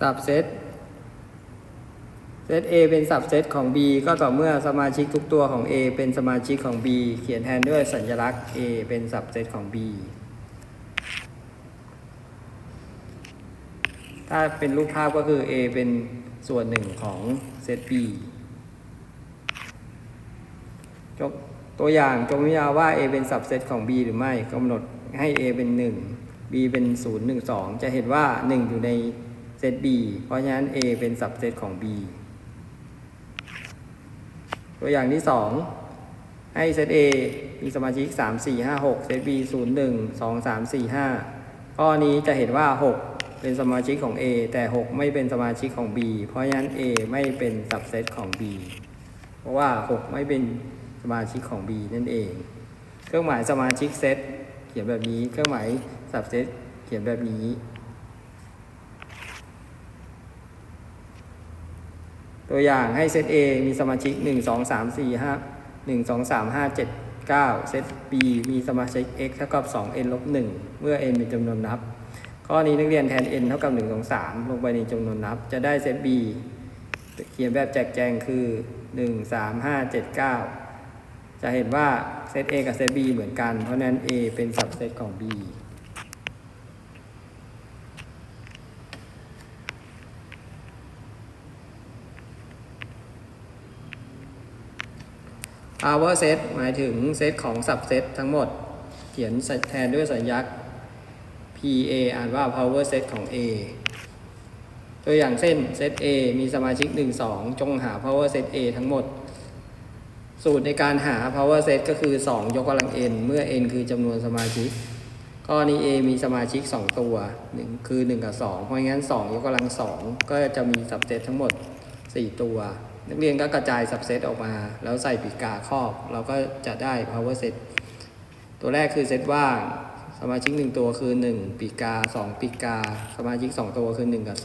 สับเซตเซต A เป็นสับเซตของ B ก็ต่อเมื่อสมาชิกทุกตัวของ A เป็นสมาชิกของ B เขียนแทนด้วยสัญลักษณ์ A เป็นสับเซตของ B ถ้าเป็นรูปภาพก็คือ A เป็นส่วนหนึ่งของเซต B จบตัวอย่างจงวิจารว่า A เป็นสับเซตของ B หรือไม่กำหนดให้ A เป็น 1 B เป็น 0 1 2 จะเห็นว่า 1 อยู่ใน เซต B เพราะฉะนั้น A เป็นสับเซตของ B ตัวอย่างที่ 2 ให้เซต A มีสมาชิก 3 4 5 6 เซต B 0 1 2 3 4 5 ข้อนี้จะเห็นว่า 6 เป็นสมาชิกของ A แต่ 6 ไม่เป็นสมาชิกของ B เพราะฉะนั้น A ไม่เป็นสับเซตของ B เพราะว่า 6 ไม่เป็นสมาชิกของ B นั่นเอง เครื่องหมายสมาชิกเซตเขียนแบบนี้ เครื่องหมายสับเซตเขียนแบบนี้ ตัวอย่างให้เซต A มีสมาชิก 1 2 3 4 5 1 2 3 5 7 9 เซต B มีสมาชิก x เท่ากับ 2n ลบ1เมื่อ n เป็นจำนวนนับ ข้อนี้นักเรียนแทน n เท่ากับ 1 2 3 ลงไปในจำนวนนับ จะได้เซต B เขียนแบบแจกแจงคือ 1 3 5 7 9 จะเห็นว่าเซต A กับเซต B เหมือนกัน เพราะฉะนั้น A เป็นสับเซตของ B power set หมายถึงเซตของสับเซตทั้งหมด เขียนแทนด้วยสัญลักษณ์ PA อ่านว่า power set ของ A ตัวอย่างเช่นเซต A มีสมาชิก 1 2 จงหา power set A ทั้งหมด สูตรในการหา power set ก็คือ 2 ยกกำลัง n เมื่อ n คือจำนวนสมาชิกกรณี A มีสมาชิก 2 ตัว 1 คือ 1 กับ 2 เพราะงั้น 2 ยกกำลัง 2 ก็จะมีสับเซตทั้งหมด 4 ตัว นักเรียนก็กระจายสับเซตออกมา แล้วใส่ปีกาครอบ เราก็จะได้ power set ตัวแรกคือเซตว่าง สมาชิก 1 ตัวคือ 1 ปีกา 2 ปีกกา สมาชิก 2 ตัวคือ 1 กับ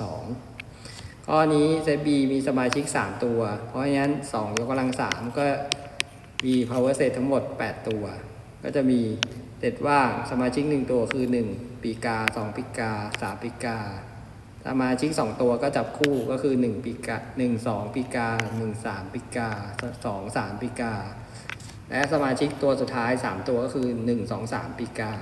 2 ข้อนี้เซต B มีสมาชิก 3 ตัว เพราะฉะนั้น 2 ยกกำลัง 3 ก็มี power set ทั้งหมด 8 ตัว ก็จะมีเซตว่าง สมาชิก 1 ตัวคือ 1 ปีกา 2 ปีกา 3 ปีกา สมาชิกสองตัวก็จับคู่ก็คือหนึ่งปีกาหนึ่งสองปีกาหนึ่งสามปีกาสองสามปีกา และสมาชิกตัวสุดท้ายสามตัวก็คือหนึ่งสองสามปีกา